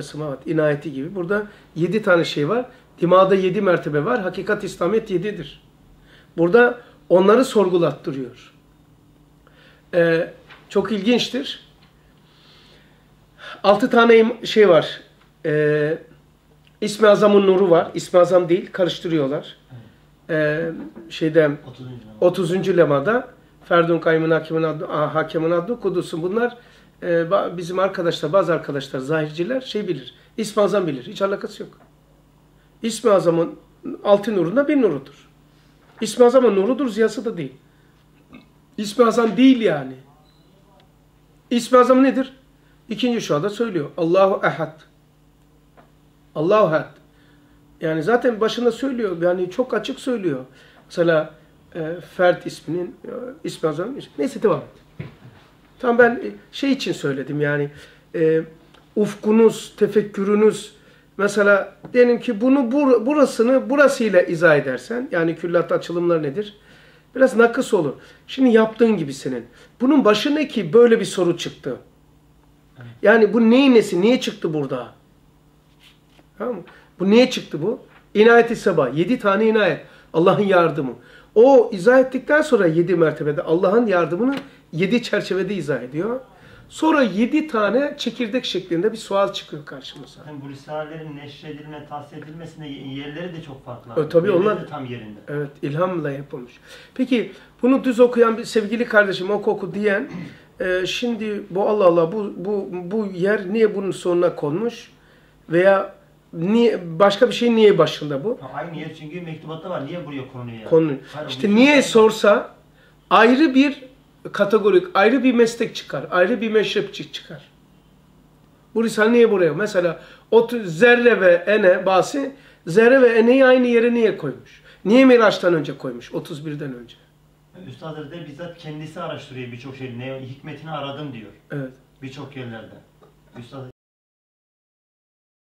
Semavat, inayeti gibi. Burada yedi tane şey var. Dimağda yedi mertebe var. Hakikat İslamiyet yedidir. Burada onları sorgulattırıyor. Ee, çok ilginçtir. Altı tane şey var. Ee, İsmi Azam'ın nuru var. İsmi Azam değil, karıştırıyorlar. Ee, şeyde 30. numara. 30. lemada Ferdun Kayyım'ın hakimin adı, ah, hakemin adı Kudüs'ün bunlar e, ba- bizim arkadaşlar, bazı arkadaşlar, zahirciler şey bilir. İsmi Azam bilir. Hiç alakası yok. İsmi Azam'ın altı nurunda bir nurudur. İsmi Azam'ın nurudur, ziyası da değil. İsmi Azam değil yani. İsmi Azam nedir? İkinci şuada söylüyor. Allahu Ehad. Allahu Ehad. Yani zaten başında söylüyor. Yani çok açık söylüyor. Mesela e, Fert isminin e, ismi azam. Neyse devam et. Tamam ben e, şey için söyledim yani e, ufkunuz, tefekkürünüz mesela diyelim ki bunu bur, burasını burasıyla izah edersen yani külliyat açılımlar nedir? Biraz nakıs olur. Şimdi yaptığın gibi senin. Bunun başı ne ki böyle bir soru çıktı? Yani bu neyin nesi? Niye çıktı burada? Tamam mı? Bu niye çıktı bu? İnayet-i sabah. Yedi tane inayet. Allah'ın yardımı. O izah ettikten sonra yedi mertebede Allah'ın yardımını yedi çerçevede izah ediyor. Sonra yedi tane çekirdek şeklinde bir sual çıkıyor karşımıza. Zaten bu risalelerin neşredilme, tahsil edilmesinde yerleri de çok farklı. E, tabii Yerleri onlar- de tam yerinde. Evet, ilhamla yapılmış. Peki bunu düz okuyan bir sevgili kardeşim oku oku diyen e, şimdi bu Allah Allah bu bu bu yer niye bunun sonuna konmuş veya niye başka bir şey niye başında bu? Aynı yer çünkü mektubatta var. Niye buraya konuyor yani? Konu. Hayır, İşte bu- niye sorsa ayrı bir kategorik, ayrı bir meslek çıkar, ayrı bir meşrepçi çıkar. Bu risale niye buraya? Mesela o zerre ve ene bahsi zerre ve eneyi aynı yere niye koymuş? Niye Miraç'tan önce koymuş? 31'den önce. Üstad Hazretleri bizzat kendisi araştırıyor birçok şey. Ne hikmetini aradım diyor. Evet. Birçok yerlerde. Üstad